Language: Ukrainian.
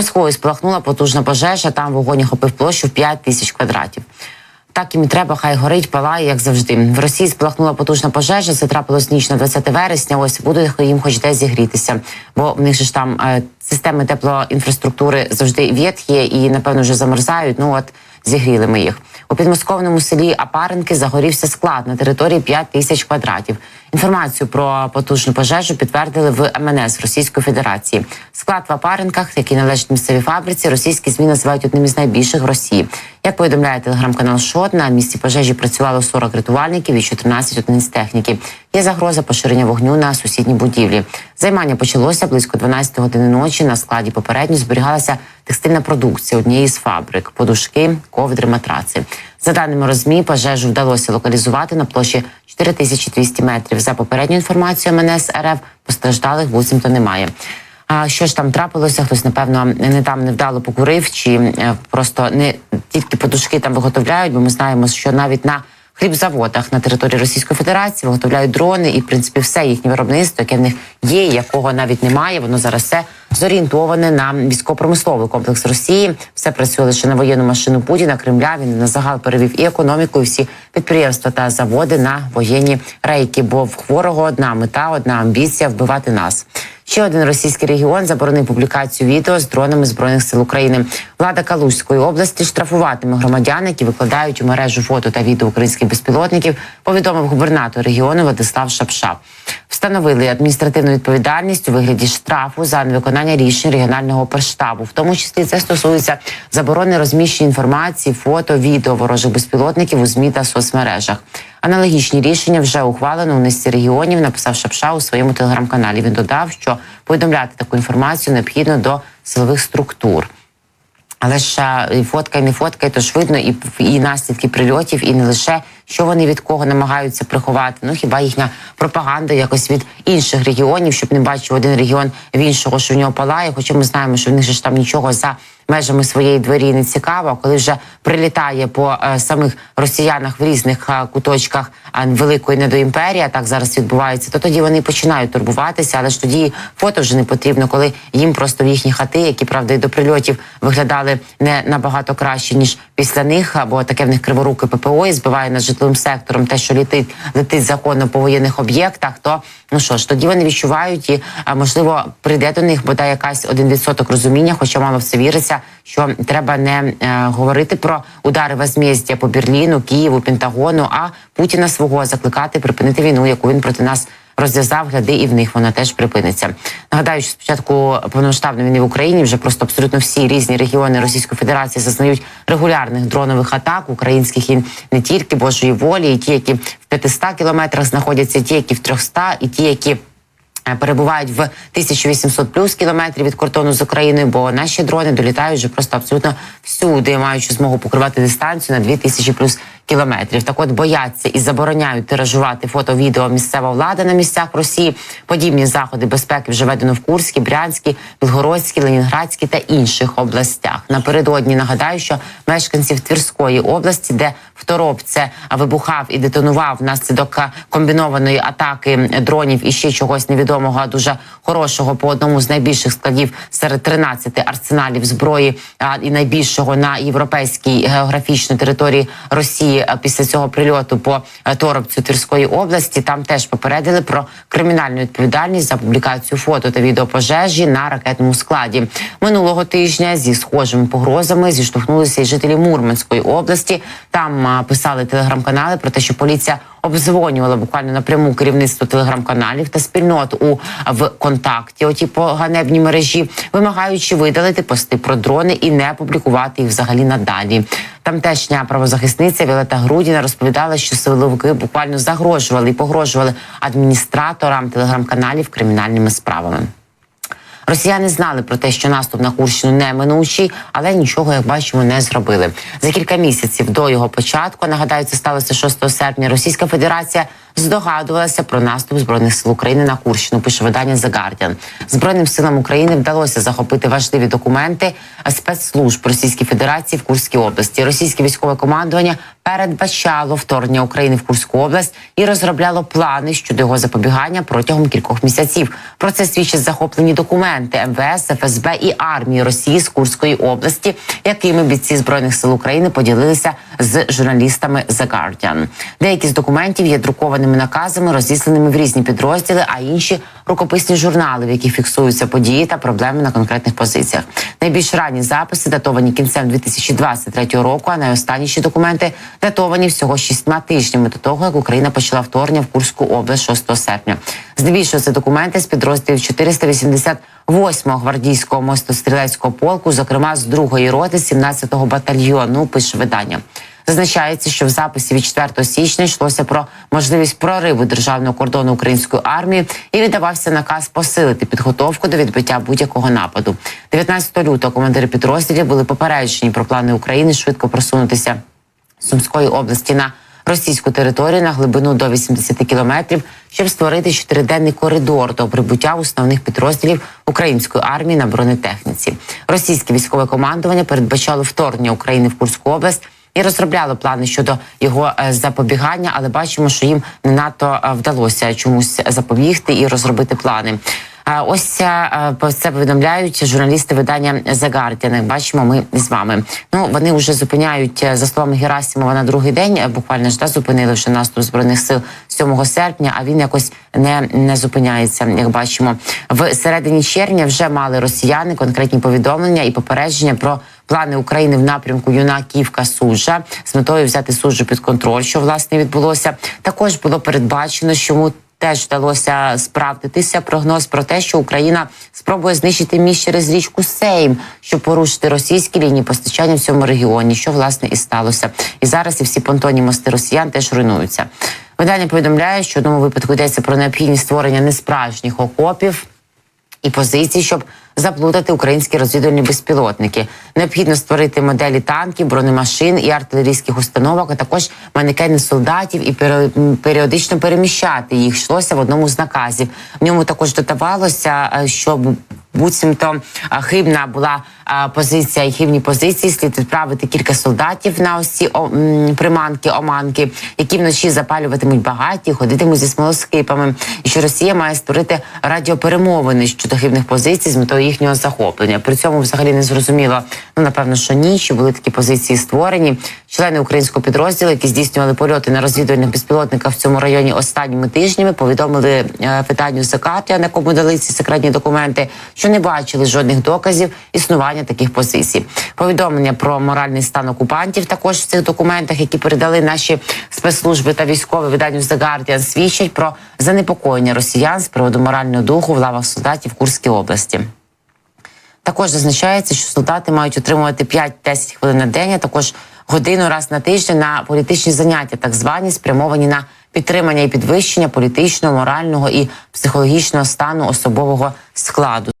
Москвою спалахнула потужна пожежа. Там вогонь охопив площу в 5 тисяч квадратів. Так їм і треба, хай горить, палає, як завжди. В Росії спалахнула потужна пожежа. Це трапилось ніч на 20 вересня. Ось буде їм хоч десь зігрітися, бо в них ж там е, системи теплоінфраструктури завжди в'єтхі і напевно вже замерзають. Ну от зігріли ми їх. У підмосковному селі Апаренки загорівся склад на території 5 тисяч квадратів. Інформацію про потужну пожежу підтвердили в МНС Російської Федерації. Склад в Апаренках, який належить місцевій фабриці, російські змі називають одним із найбільших в Росії. Як повідомляє телеграм-канал ШОТ, на місці пожежі працювало 40 рятувальників і 14 одиниць техніки. Є загроза поширення вогню на сусідні будівлі. Займання почалося близько 12 години ночі. На складі попередньо зберігалася текстильна продукція однієї з фабрик, подушки, ковдри, матраци. За даними розмі, пожежу вдалося локалізувати на площі 4200 метрів. За попередньою інформацією МНС РФ постраждалих буцімто немає. А що ж там трапилося? Хтось напевно не там невдало покурив, чи е, просто не тільки подушки там виготовляють, бо ми знаємо, що навіть на хлібзаводах на території Російської Федерації виготовляють дрони, і в принципі все їхнє виробництво, яке в них є, якого навіть немає. Воно зараз все зорієнтоване на військово-промисловий комплекс Росії. Все працює лише на воєнну машину Путіна. Кремля він на загал перевів і економіку, і всі підприємства та заводи на воєнні рейки. Бо в хворого одна мета, одна амбіція вбивати нас. Ще один російський регіон заборонив публікацію відео з дронами збройних сил України. Влада Калузької області штрафуватиме громадян, які викладають у мережу фото та відео українських безпілотників. Повідомив губернатор регіону Владислав Шапша. Встановили адміністративну відповідальність у вигляді штрафу за невиконання рішень регіонального оперштабу. В тому числі це стосується заборони розміщення інформації, фото, відео ворожих безпілотників у змі та соцмережах. Аналогічні рішення вже ухвалено у низці регіонів. Написав Шапша у своєму телеграм-каналі. Він додав, що повідомляти таку інформацію необхідно до силових структур. Але ж і фотка, і не фотка, і то ж видно і, і наслідки прильотів, і не лише що вони від кого намагаються приховати. Ну хіба їхня пропаганда якось від інших регіонів, щоб не бачив один регіон в іншого, що в нього палає. Хоча ми знаємо, що в них ж там нічого за межами своєї двері не цікаво. Коли вже прилітає по е, самих росіянах в різних е, куточках е, великої недоімперії, так зараз відбувається, то тоді вони починають турбуватися, але ж тоді фото вже не потрібно, коли їм просто в їхні хати, які правда і до прильотів виглядали не набагато краще ніж після них, або таке в них криворуке ППО і збиває над житловим сектором те, що літить летить законно по воєнних об'єктах. То ну що ж, тоді вони відчувають і можливо прийде до них бодай якась один відсоток розуміння, хоча мало в це віриться, що треба не е, говорити про удари возмездя по Берліну, Києву, Пентагону, а Путіна свого закликати припинити війну, яку він проти нас розв'язав, гляди, і в них вона теж припиниться. Нагадаю, що спочатку повномасштабної війни в Україні вже просто абсолютно всі різні регіони Російської Федерації зазнають регулярних дронових атак українських і не тільки Божої волі, і ті, які в 500 кілометрах знаходяться, і ті, які в 300, і ті, які. Е, Перебувають в 1800 плюс кілометрів від кордону з Україною, бо наші дрони долітають вже просто абсолютно всюди, маючи змогу покривати дистанцію на 2000 плюс кілометрів. Так от бояться і забороняють тиражувати фото, відео місцева влада на місцях Росії. Подібні заходи безпеки вже введено в Курській, Брянській, Білгородській, Ленінградській та інших областях. Напередодні нагадаю, що мешканців Твірської області, де в Торопце вибухав і детонував внаслідок комбінованої атаки дронів і ще чогось невідомого, дуже хорошого по одному з найбільших складів серед 13 арсеналів зброї і найбільшого на європейській географічній території Росії після цього прильоту по Торопцю Тверської області. Там теж попередили про кримінальну відповідальність за публікацію фото та відео пожежі на ракетному складі минулого тижня. Зі схожими погрозами зіштовхнулися і жителі Мурманської області. Там писали телеграм-канали про те, що поліція обдзвонювала буквально напряму керівництво телеграм-каналів та спільнот у в контакті. Оті по ганебній мережі, вимагаючи видалити пости про дрони і не публікувати їх взагалі надалі. Тамтешня правозахисниця Віолета Грудіна розповідала, що силовики буквально загрожували і погрожували адміністраторам телеграм-каналів кримінальними справами. Росіяни знали про те, що наступ на Курщину неминучий, але нічого, як бачимо, не зробили. За кілька місяців до його початку нагадаю, це сталося 6 серпня. Російська Федерація здогадувалася про наступ збройних сил України на Курщину. Пише видання The Guardian. Збройним силам України вдалося захопити важливі документи спецслужб Російської Федерації в Курській області. Російське військове командування передбачало вторгнення України в Курську область і розробляло плани щодо його запобігання протягом кількох місяців. Про це свідчать захоплені документи МВС, ФСБ і армії Росії з Курської області, якими бійці збройних сил України поділилися з журналістами The Guardian. Деякі з документів є друкованими наказами, розісланими в різні підрозділи, а інші рукописні журнали, в яких фіксуються події та проблеми на конкретних позиціях. Найбільш ранні записи датовані кінцем 2023 року, а найостанніші документи датовані всього шістьма тижнями до того, як Україна почала вторгнення в Курську область 6 серпня. Здебільшого це документи з підрозділів 488-го гвардійського мостострілецького полку, зокрема з другої роти 17-го батальйону. Пише видання. Зазначається, що в записі від 4 січня йшлося про можливість прориву державного кордону української армії і віддавався наказ посилити підготовку до відбиття будь-якого нападу. 19 лютого командири підрозділів були попереджені про плани України швидко просунутися з Сумської області на російську територію на глибину до 80 кілометрів, щоб створити чотириденний коридор до прибуття основних підрозділів української армії на бронетехніці. Російське військове командування передбачало вторгнення України в Курську область. І розробляло плани щодо його е, запобігання, але бачимо, що їм не надто е, вдалося чомусь запобігти і розробити плани. Ось е, про це повідомляють журналісти видання The Guardian. Бачимо, ми з вами. Ну вони вже зупиняють за словами Герасимова на другий день. Буквально ж да, зупинили вже наступ збройних сил 7 серпня. А він якось не, не зупиняється. Як бачимо, в середині червня вже мали росіяни конкретні повідомлення і попередження про. Плани України в напрямку Юнаківка Суджа з метою взяти суджу під контроль, що власне відбулося. Також було передбачено, що йому теж вдалося справдитися. Прогноз про те, що Україна спробує знищити міст через річку Сейм, щоб порушити російські лінії постачання в цьому регіоні, що власне і сталося. І зараз і всі понтонні мости росіян теж руйнуються. Видання повідомляє, що в одному випадку йдеться про необхідність створення несправжніх окопів і позицій, щоб заплутати українські розвідувальні безпілотники. Необхідно створити моделі танків, бронемашин і артилерійських установок, а також манекени солдатів і періодично переміщати їх. Йшлося в одному з наказів. В ньому також додавалося, е, що буцімто е, хибна була позиція і хибні позиції. Слід відправити кілька солдатів на ось ці приманки, оманки, які вночі запалюватимуть багаті, ходитимуть зі смолоскипами. І що Росія має створити радіоперемовини щодо хибних позицій з метою їхнього захоплення. При цьому взагалі не зрозуміло. Ну напевно, що ні, що були такі позиції створені. Члени українського підрозділу, які здійснювали польоти на розвідувальних безпілотниках в цьому районі останніми тижнями, повідомили е, виданню на якому дали ці секретні документи, що не бачили жодних доказів існування таких позицій. Повідомлення про моральний стан окупантів також в цих документах, які передали наші спецслужби та військові виданню The Guardian, свідчать про занепокоєння росіян з приводу морального духу в лавах солдатів Курській області. Також зазначається, що солдати мають отримувати 5-10 хвилин на день, а також годину раз на тиждень на політичні заняття, так звані спрямовані на підтримання і підвищення політичного, морального і психологічного стану особового складу.